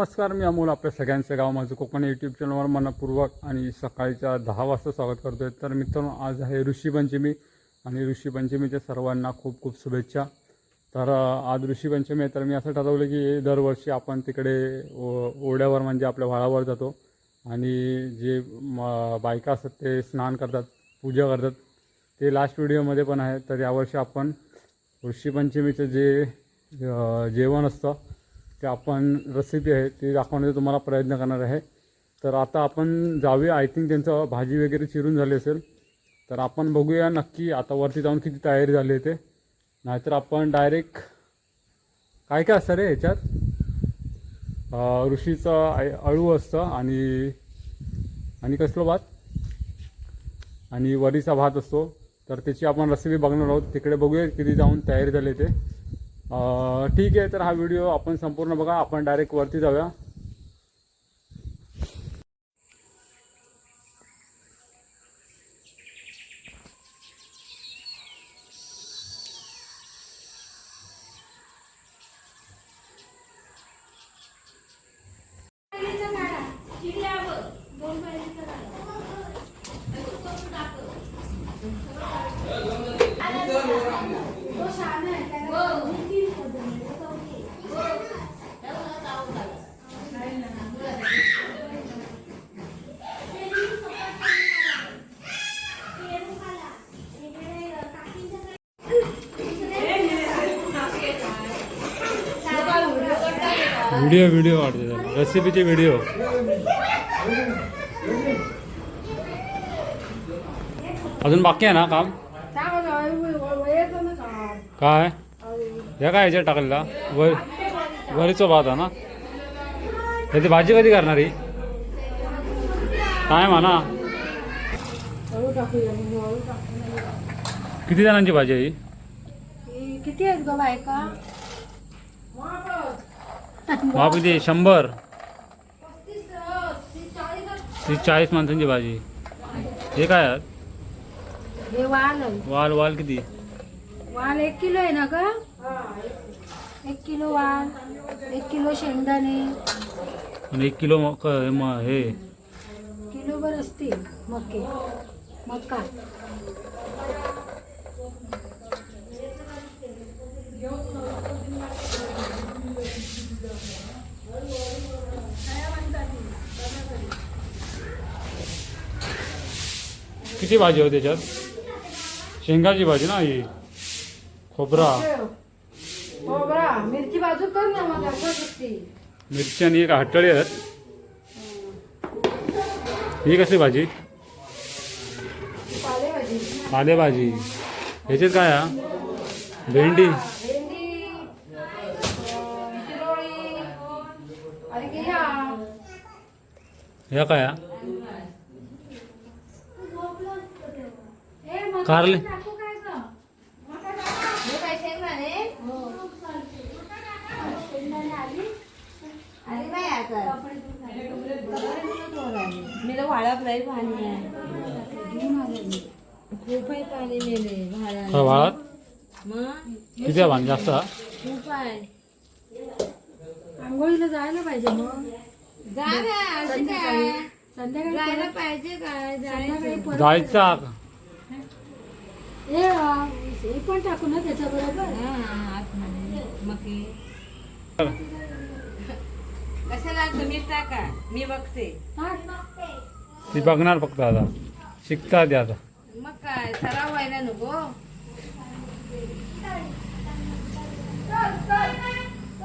नमस्कार मी अमोल आपल्या सगळ्यांचं. गाव माझं कोकण यूट्यूब चॅनलवर मनपूर्वक आणि सकाळच्या दहा वाजता स्वागत करतो आहे तर मित्रांनो आज आहे ऋषीपंचमी आणि ऋषीपंचमीच्या सर्वांना खूप खूप शुभेच्छा. तर आज ऋषीपंचमी आहे तर मी असं ठरवलं की दरवर्षी आपण तिकडे ओ ओढ्यावर म्हणजे आपल्या व्हाळावर जातो. आणि जे बायका असतात ते स्नान करतात पूजा करतात. ते लास्ट व्हिडिओमध्ये पण आहे तर यावर्षी आपण ऋषीपंचमीचं जे जेवण असतं ते आपण रेसिपी आहे ती दाखवण्याचा तुम्हाला प्रयत्न करणार आहे. तर आता आपण जाऊया. आय थिंक त्यांचं भाजी वगैरे चिरून झाली असेल. तर आपण बघूया नक्की आता वरती जाऊन किती तयारी झाली आहे ते. नाहीतर आपण डायरेक्ट काय काय असतं रे ह्याच्यात? ऋषीचं आय- अळू असतं आणि आणि कसलं भात? आणि वरीचा भात असतो. तर त्याची आपण रेसिपी बघणार आहोत. तिकडे बघूया किती जाऊन तयारी झाली ते. ठीक आहे तर हा व्हिडिओ आपण संपूर्ण बघा. आपण डायरेक्ट वरती जाऊया. व्हिडिओ व्हिडिओ वाढते रेसिपीचे व्हिडिओ अजून बाकी आहे ना काम? काय? हे काय ह्याच्यात टाकलेला? वर वरीचा भात आहे ना? त्याची भाजी कधी करणार ही? काय म्हणा? किती जणांची भाजी आहे ही किती आहेत ग बायका? बाप किती शंभर. ती चाळीस माणसांची भाजी. हे काय आहे? हे वाल आहे. वाल वाल किती? वाल एक किलो आहे ना ग? एक किलो. वाल एक किलो शेंगदाणे. आणि एक किलो म- क- म- हे. किलोभर असतील मके मका. किती भाजी होती त्याच्यात? शेंगाची भाजी ना ही. खोबरा. खोबरा. मिरची बाजू कर ना मिरची आणि एक हटळी आहेत. ही कसली भाजी? पालेभाजी. ह्याच्यात काय हा? भेंडी. ह्या काय हा ए, मग कारले टाकू काय गं? हे काय शेंगदाणे शेंगदाणे आली आणि काय आता मी तर वाळत नाही पाणी आहे घेऊन आले मी. खूप आहे पाणी मेले वाळत किती जास्त? खूप आहे। आंघोळीला जायला पाहिजे मग. जा ना संध्याकाळी जायला पाहिजे काय जायचा. हे हे पण टाकू ना त्याच्या बरोबर. कशाला टाका? मी बघते. ती बघणार फक्त आता. शिकता ते आता. मग काय सराव व्हायला नको?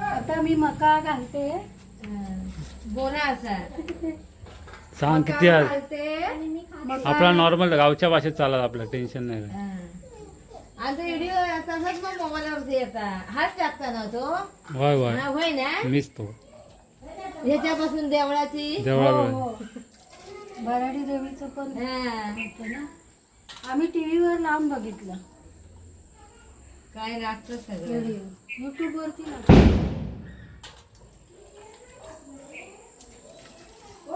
आता मी मका घालते. हा. बोला असा सांग किती घालते. आपला नॉर्मल गावच्या भाषेत चालत आपलं टेन्शन नाही. आता व्हिडिओ तसाच मग मोबाईलवरती येतात हाच टाकता ना तो? होय होय. हा, होय ना? मीच तो. ह्याच्यापासून देवळाची? देवळा हो, हो. बराडी देवीचं पण हा. होतं ना? आम्ही टीव्हीवर लावून बघितलं. काय लागतं सगळं? युट्यूब वरती लागतं. हो,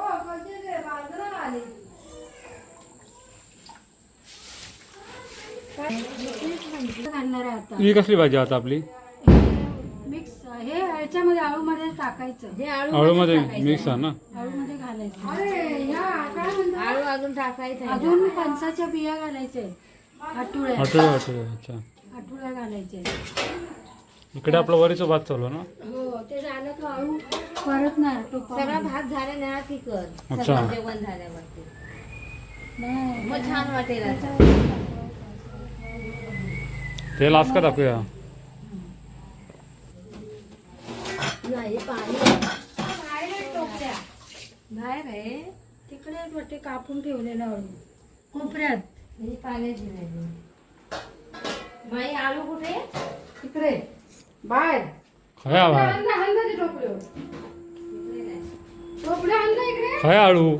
आली. आहे आता. ही कसली भाजी आता आपली? मिक्स हे आळूमध्ये टाकायचं. जे आळू टाकायचं. मिक्स आहे ना? आळूमध्ये घालायचं. अरे या काय म्हणतात आळू अजून टाकायचं. अजून फणसाच्या बिया घालायचे आठुळ्या. आठवडे आठवडे अच्छा. आठुळ्या घालायचे इकडे आपला वरीचा भात चालू आहे ना? हो ते झालं की आळू परत नाही टोपा सगळा भात झाला ना की कर अच्छा. सगळं जेवण झाल्यावरती. मग छान वाटेल आता. तेल आज का टाकूया नाही बाहेर आहे. तिकडे वाटते कापून ठेवलेल्या आळू कोपऱ्यात. ही पाण्याची नाही बाई आळू कुठे? तिकडे बाहेर. खया ते टोपलं. टोपलं इकडे? खया आळू.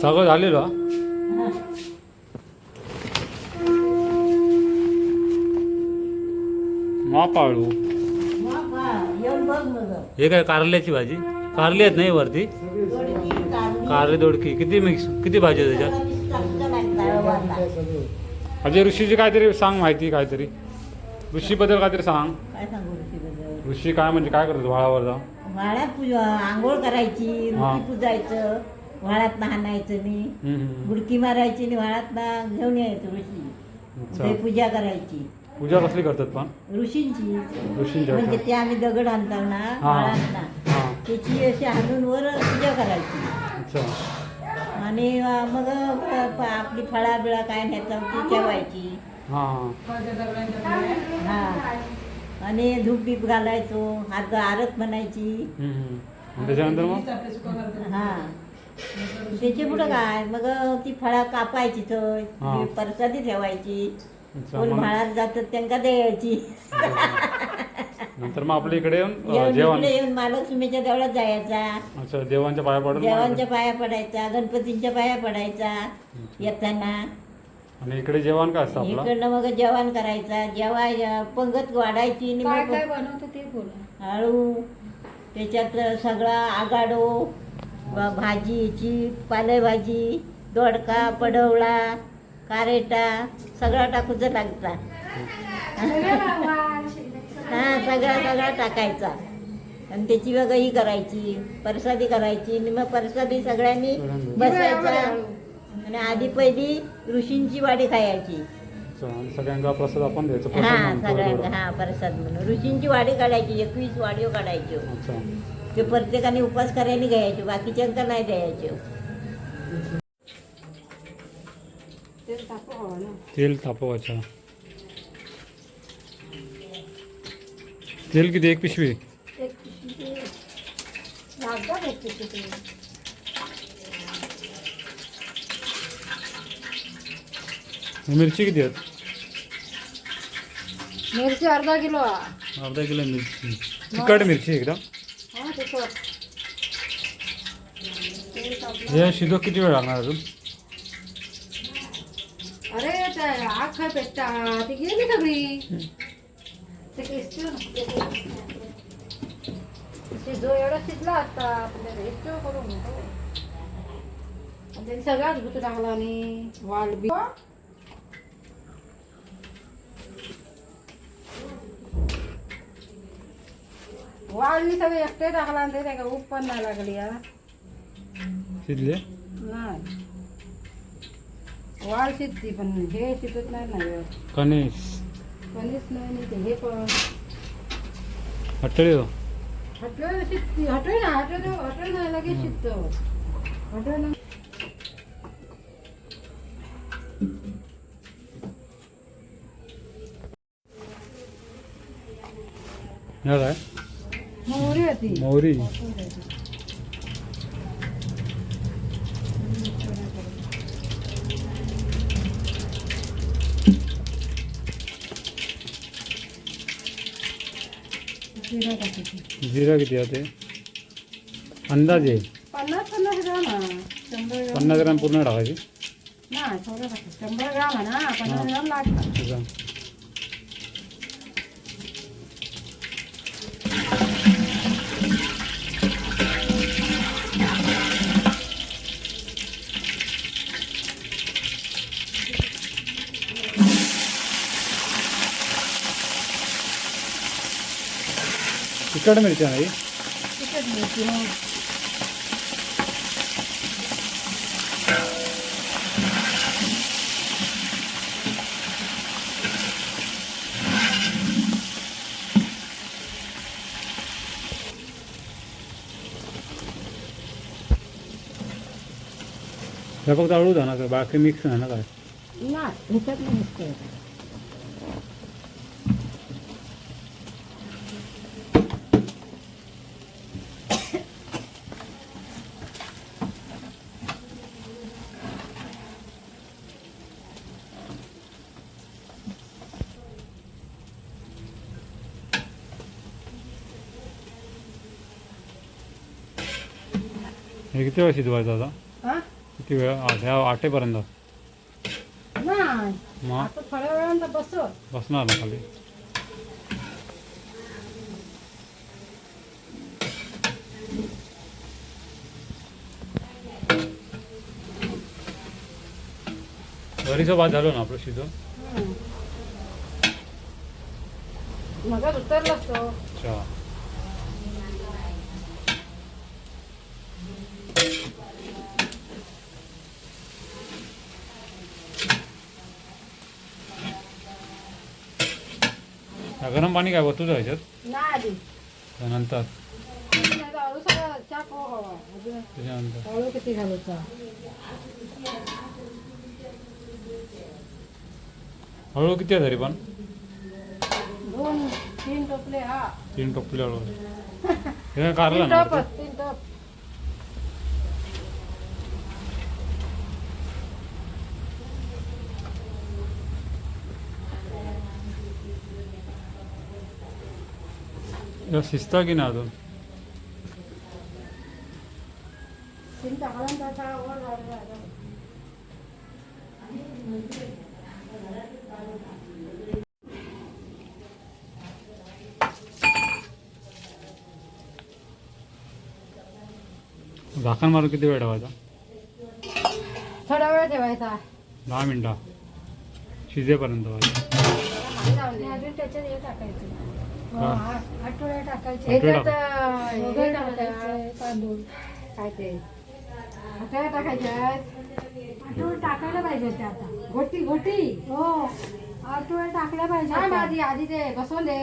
सगळं झालेलं हा? आळू हे काय कारल्याची भाजी? कारली आहेत नाही वरती? कारली दोडकी. किती मिक्स किती भाजी आहे त्याच्यात? अजय ऋषीची काहीतरी सांग माहिती काहीतरी. ऋषीबद्दल काहीतरी सांग. ऋषी काय म्हणजे काय करतो भाळावर जाऊन? व्हाळात पूजा आंघोळ करायची पूजायचं व्हाळात हाणायचं नाही हम्म, हम्म. बुडकी मारायची आणि व्हाळात घेऊन यायचं ऋषी. पूजा करायची. पूजा कसली करतात पण? ऋषींची. ऋषींच्या म्हणजे. ते आम्ही दगड आणतो ना हा. हा. त्याची अशी हाणून वर पूजा करायची. अच्छा. आणि अं, मग प- आपली फळा बिळा काय नेतात ती ठेवायची. हा हा. हा. आणि धूप बीप घालायचो हात आरत म्हणायची. हम्म, हम्म. आणि त्याच्यानंतर मग? हा. त्याचे पुढं काय? मग ती फळा कापायची हा. परसादी ठेवायची. कोण मग? म्हाळात जातात त्यांना द्यायची नंतर मग आपल्या इकडे येऊन जेवण. इकडे येऊन महालक्ष्मीच्या देवळात जायचा. अच्छा देवांच्या पाया पडून देवांच्या पाया पडायचा गणपतींच्या पाया पडायचा येताना. आणि इकडे जेवण काय असतं आपलं? इकडनं मग जेवण करायचा. जेवाय पंगत वाढायची आणि काय मग काय बनवतं ते बोला. हळू त्याच्यात सगळा आगाडो भाजीची पालेभाजी दोडका पडवळा कारेटा सगळा टाकूचा लागता हा सगळा सगळा टाकायचा. आणि त्याची ही करायची परसादी करायची आणि मग परसादी सगळ्यांनी बसायचा. आणि आधी पहिली ऋषींची वाडी खायची. सगळ्यांना प्रसाद आपण द्यायचा हा सगळ्यांना. हा प्रसाद म्हणून. ऋषींची वाडी काढायची एकवीस वाडीव काढायची. ते प्रत्येकाने उपास करायला घ्यायचे बाकीच्यांका नाही द्यायचे. ना तेल तापव अच्छा तेल किती? एक पिशवी? एक पिशवी. लागतात एक पिशवी ते. मिरची किती आहेत? मिरची अर्धा किलो. हा अर्धा किलो मिरची. तिखट मिरची एकदम हा. हे शिजो किती वेळ लागणार अजून? आग काय पेटता ती गेली सगळी. शिजो एवढा शिजला असता आपल्याला इस्तीव करून त्यांनी सगळाच गुतू टाकला आणि वाल बी वाळली सगळे एकटे टाकला आणि ते उप पण नाही लागली हा शिजले नाही वाळ शिजती पण हे शिजत नाही ना व्यवस्थित. कणीस. कणीस नाही ते हे पण. हटळे हटलं शिजती हटल ना नाही लगेच शिजतं हटल ना. हे काय मोहरी होती. मोहरी जिरा टाकायची जिरा किती आहे ते? अंदाजे. पन्नास पन्नास ग्राम शंभर ग्राम पन्नास ग्राम पूर्ण टाकायची नाही थोडं टाकायचं शंभर ग्राम आहे ना पन्नास ग्राम लागतात. तिखट मिरची नाही तिखट मिरची हो. हे फक्त अळू ना का बाकी मिक्स नाही ना काय नाही ह्याच्यात नाही मिसळत. हे किती वेळ शिजवायचं आता हा? किती वेळ? आ- ह्या आटेपर्यंत नाही. मग? आता थोड्या वेळानंतर बसव. बसणार ना खाली. घरीचं भात झालं ना आपलं शिजून? मगच उतरलाच तो. अच्छा. हा, गरम पाणी काय वतू ह्याच्यात? नाही. आधी त्यानंतर? नाही अळू सगळा चाप हवा अजून त्याच्यानंतर? अळू किती घालायचा हळू किती आहे तरी पण? दोन तीन टोपले हा. तीन टोपले हळू. हे काय कारला ना टोप. टोप हे शिजता की नाही अजून तीन टाकला ना त्याचा वर घालून झाकण मारून किती वेळ ठेवायचा थोडा वेळ ठेवायचा दहा मिनटं शिजेपर्यंत अजून त्याच्यात हे टाकायचं हा. आठवड्या टाकायचे. आठवड्या ह्याच्यात हे टाकायचं तांदूळ. काय ते? आठवड्या टाकायच्या आठवड्या टाकायला पाहिजे ते आता. गोटी गोटी हो. आठवड्या टाकल्या पाहिजे आधी आधी ते बसवून दे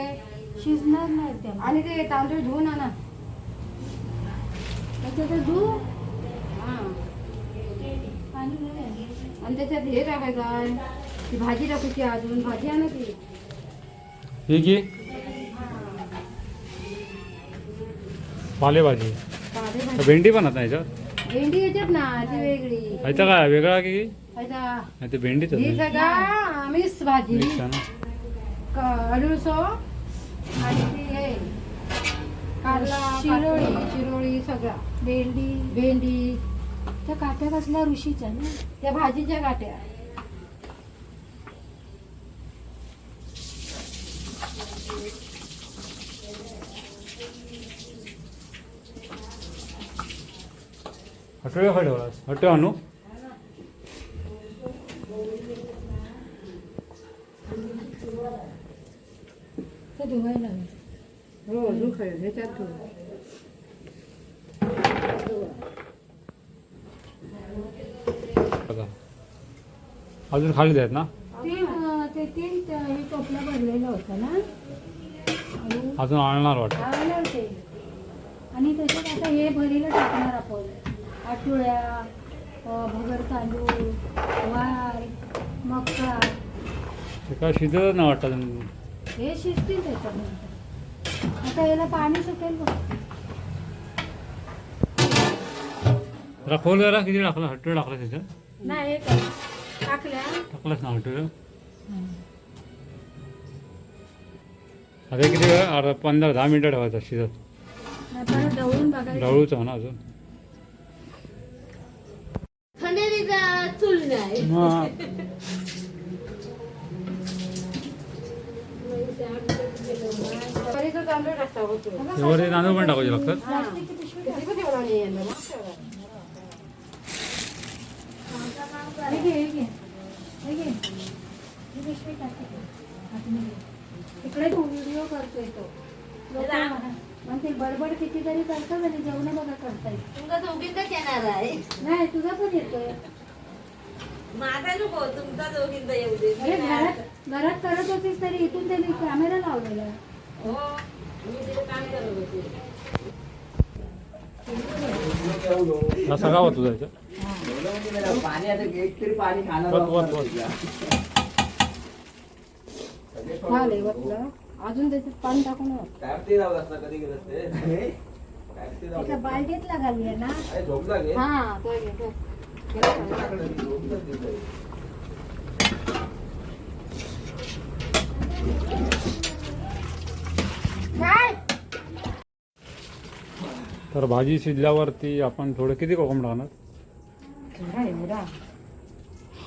शिजणार नाही ते. आणि ते तांदूळ धुवून आणा. त्याच्यात धुवू हा. आणि त्याच्यात हे टाकायचं ती भाजी टाकायची अजून? भाजी आणा ती. ही घे. पालेभाजी. भेंडी पण आता याच्यात भेंडी याच्यात ना ती वेगळी. ह्याचा काय वेगळा की? आता नाही ते भेंडीच ही सगळा मिक्स भाजी. क- अडुळसो आणि ती हे कारला शिरोळी. शिरोळी सगळा. भेंडी. भेंडी. त्या काट्या कसल्या ऋषीच्या ना? त्या भाजीच्या काट्या. हटवे खा ठेवलास हटवे आणू ते धुवायला हो धुख ह्याच्यात धुव बघा. अजून खाली द्यायत ना? ते तीन हे भरलेलं होतं ना? अजून आणणार वाटतं. आणि त्याच्यात आता हे भरीला टाकणार आपण. अं, भगर तांदूळ वार मका ते काय शिजतच नाही वाटतं? हे शिजतील त्याच्यानंतर. आता याला पाणी सुटेल बघ. जरा खोल जरा किती टाकलं? हटवे टाकलं त्याच्यात नाही हे कर. टाकल्या? टाकलंच ना हटवे अरे किती वेळ? अर्धा पंधरा दहा मिनटं ठेवायचं शिजत. नाही परत ढवळून बघायचं. ढवळूच ना अजून खंडेरीचा चूल नाही मग वरीचं तांदूळ टाकता होतो वरती तांदूळ पण टाकायचे लागतात प्लास्टिकची पिशवी टाक. किती ठेवला नाही यांना? मग ठेवला. हे घे, हे घे. हे घे. ही पिशवी टाक तिकडे. तिकडे तो व्हिडिओ करतोय तो. पण ते बडबड कितीतरी करतात आणि जेवण बघा करताय दोघींचाच येणार आहे. नाही तुझा पण येतोय. माझा नको तुमचा दोघींचा येऊ दे. अरे घरात घरात करत होतीस तरी इथून त्यांनी कॅमेरा लावलेला. हो मी तिथे काम करत होते. हा सगळा होतो जायचं पाणी आता एक तरी पाणी खाणार अजून त्याच्यात पाणी टाकून असता कधी गेलं ते बालदीतला घालूया ना. हा. तर भाजी शिजल्यावरती आपण थोडं किती कोकम टाकणार एवढा.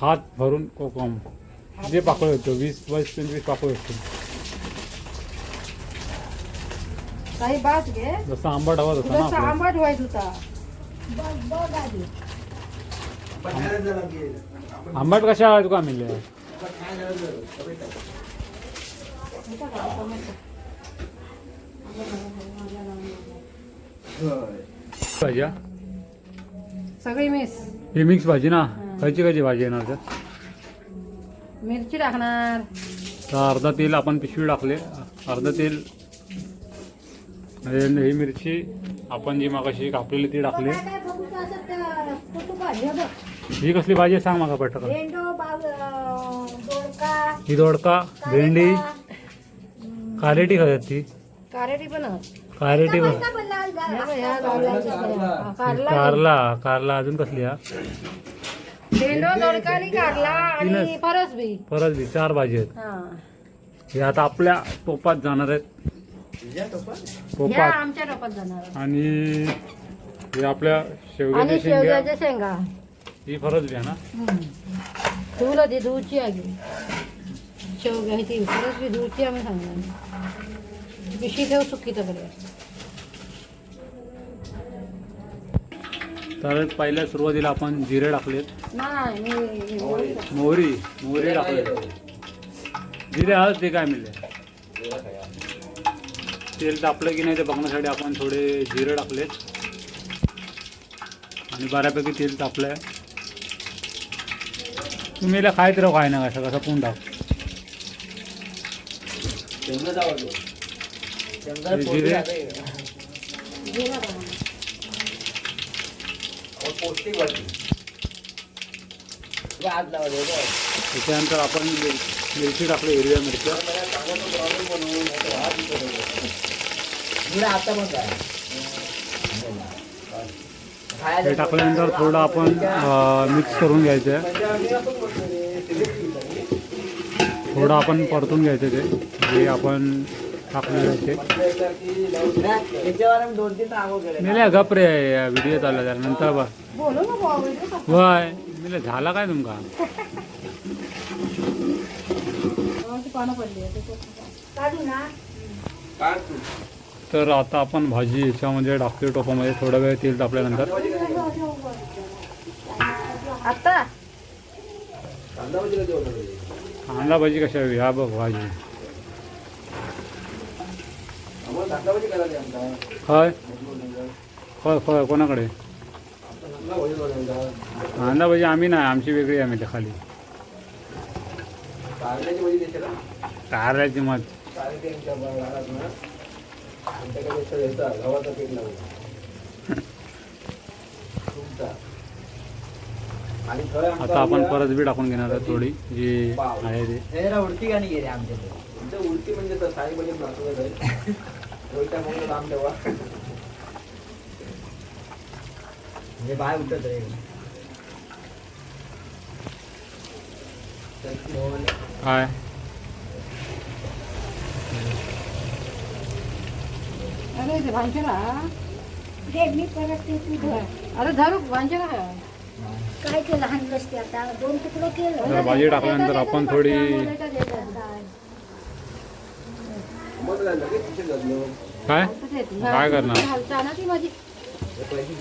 हात भरून कोकम. जे पाकळ होतं वीस बावीस पंचवीस पाकळ घे. जसं आंबट हवा तसा. आंबट व्हायचा होता. आंबट कशा तुका मिळले पण खायला जरा जरा. सगळे. भाजी हा? ही मिक्स भाजी ना खायची खायची भाजी येणार त्यात मिरची टाकणार तर अर्धा तेल आपण पिशवी टाकले अर्धा तेल आणि ही मिरची आपण जी मागाशी कापलेली ती टाकली हे कसली भाजी आहे? सांग मागा पटकन. भेंडो बाग अं, दोडका ही दोडका भेंडी कारेटी खातात ती. कारेटी पण. कारेटी पण. कारला. कारला कारला अजून कसली हा? भेंडो दोडका आणि कारला आणि तीनच. फरस बी. परत बी चार भाजी आहेत. हा. हे आता आपल्या टोपात जाणार आहेत. टोपात? ह्या टोपात आमच्या टोपात जाणार आणि हे आपल्या आणि शेवग्याची शेंग्या शेवग्याच्या शेंगा. ही फरच घ्या ना? धुवलं ती धुवची आहे शेवग्या ती फरस बी धुवची आम्ही सांगणार पिशी ठेव सुकी तर पहिल्या सुरुवातीला आपण जिरे टाकलेत. मोहरी. मोहरी. टाकले जिरे आज ते काय मिळले तेल तापलं की नाही ते बघण्यासाठी आपण थोडे जिरे टाकलेत. आणि बऱ्यापैकी तेल तापलंय. तुम्ही याला खायत राहू काय ना कसं कसं पुन टाक. त्याच्यानंतर आपण मिरची टाकली हिरव्या मिरच्या. आता पण काय हे टाकल्यानंतर थोडं आपण मिक्स करून घ्यायचं आहे. थोडं आपण परतून घ्यायचं ते जे आपण टाकलेलं ते मिले गप रे व्हिडिओ चालला त्याला नंतर बा? वय मिले झाला काय तुमका. काढू ना. तर आता आपण भाजी याच्यामध्ये टाकली टोपामध्ये. थोडा वेळ तेल तापल्यानंतर आता? कांदा भजी कशा हवी? हा बघ भाजी. आमचा होय. होय होय कोणाकडे? कांदा भजी बनवायचा कांदा भाजी आम्ही नाही आमची वेगळी आम्ही त्या खाली. कारल्याची मत कारले आमच्या घरात ना आमच्याकडे असं याचा गव्हाचा पीठ लावून तुमचा आणि थोडं आमचं आता आपण परत बी टाकून घेणार आहे थोडी जी आहे ते. उडती गाणी गेली आमच्याकडे उलटी म्हणजे तर साई म्हणजे नाचवत आहे उलट्या मग लांब ठेवा म्हणजे बाय उठत आहे काय? अरे ते भांजरा हे मी परत ते तू धर. अरे धरू भांजरा काय केलं हाणलंस ते आता दोन तुकडं केलं तर भाजी टाकल्यानंतर आपण थोडी काय? काय करणार? घालताना ती माझी? पैसे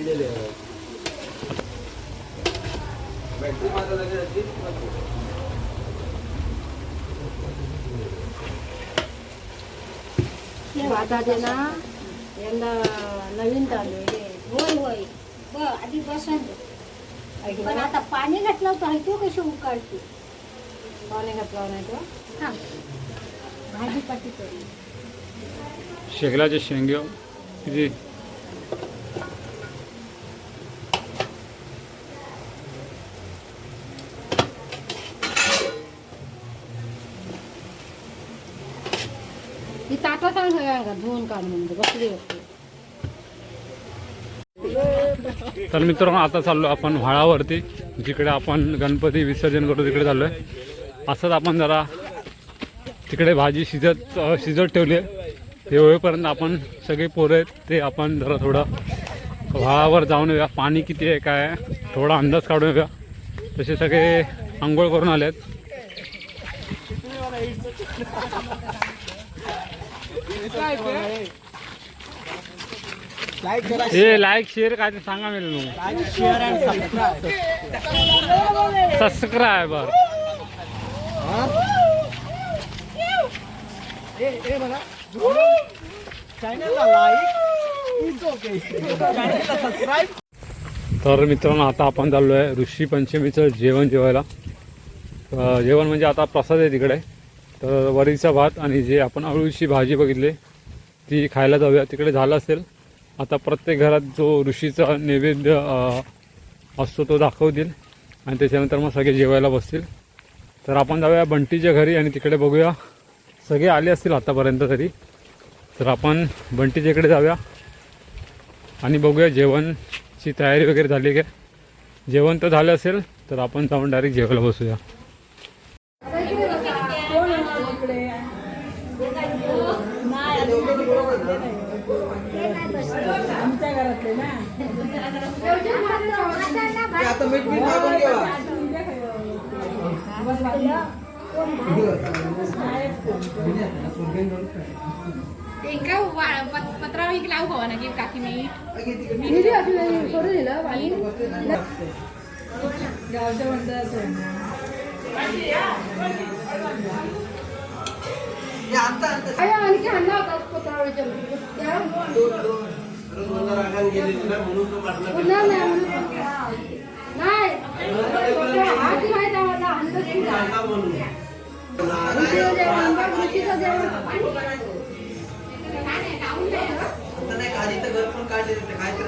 दिलेले आहेत. बॅटरी माझा लगेच अशी भाताचे ना यंदा नवीन तांदूळ आहे. होय होय ब आधी बसंत ऐक पण ना, आता पाणी घातलं तर तो कशी उकाळते पाणी घातलं नाही तर हा भाजी पाटी करू शेगलाचे शेंगे किती ही ताटा धुवून काढ म्हणजे बसली तर मित्रांनो आता चाललो आपण व्हाळावरती जिकडे आपण गणपती विसर्जन करतो तिकडे चाललो आहे असंच आपण जरा तिकडे भाजी शिजत शिजत ठेवली आहे. ते होईपर्यंत आपण सगळे पोरं आहेत ते आपण जरा थोडं व्हाळावर जाऊन येऊया. पाणी किती आहे काय थोडा अंदाज काढून येऊया. तसे सगळे आंघोळ करून आले आहेत हे लाईक शेअर काय ते सांगा मी सबस्क्रायबर तर मित्रांनो आता आपण चाललो आहे ऋषी पंचमीचं जेवण जेवायला. जेवण म्हणजे आता प्रसाद आहे तिकडे. तर वरीचा भात आणि जे आपण अळूची भाजी बघितली ती खायला जाऊया. तिकडे झालं असेल आता प्रत्येक घरात जो ऋषीचा नैवेद्य असतो तो दाखवतील आणि त्याच्यानंतर मग सगळे जेवायला बसतील. तर आपण जाऊया बंटीच्या घरी आणि तिकडे बघूया. सगळे आले असतील आतापर्यंत तरी. तर आपण बंटीच्या इकडे जाऊया आणि बघूया जेवणची तयारी वगैरे झाली काय. जेवण तर झालं असेल तर आपण जाऊन डायरेक्ट जेवायला बसूया. किती असलं सोडून दिलं पाणी गावच्या आणखी आणला होता पत्रावळीच्या नाही. म्हणून. नाही हाती माहिती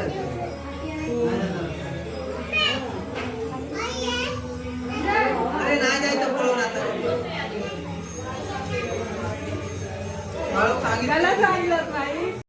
आम्हाला आणलं की नाही.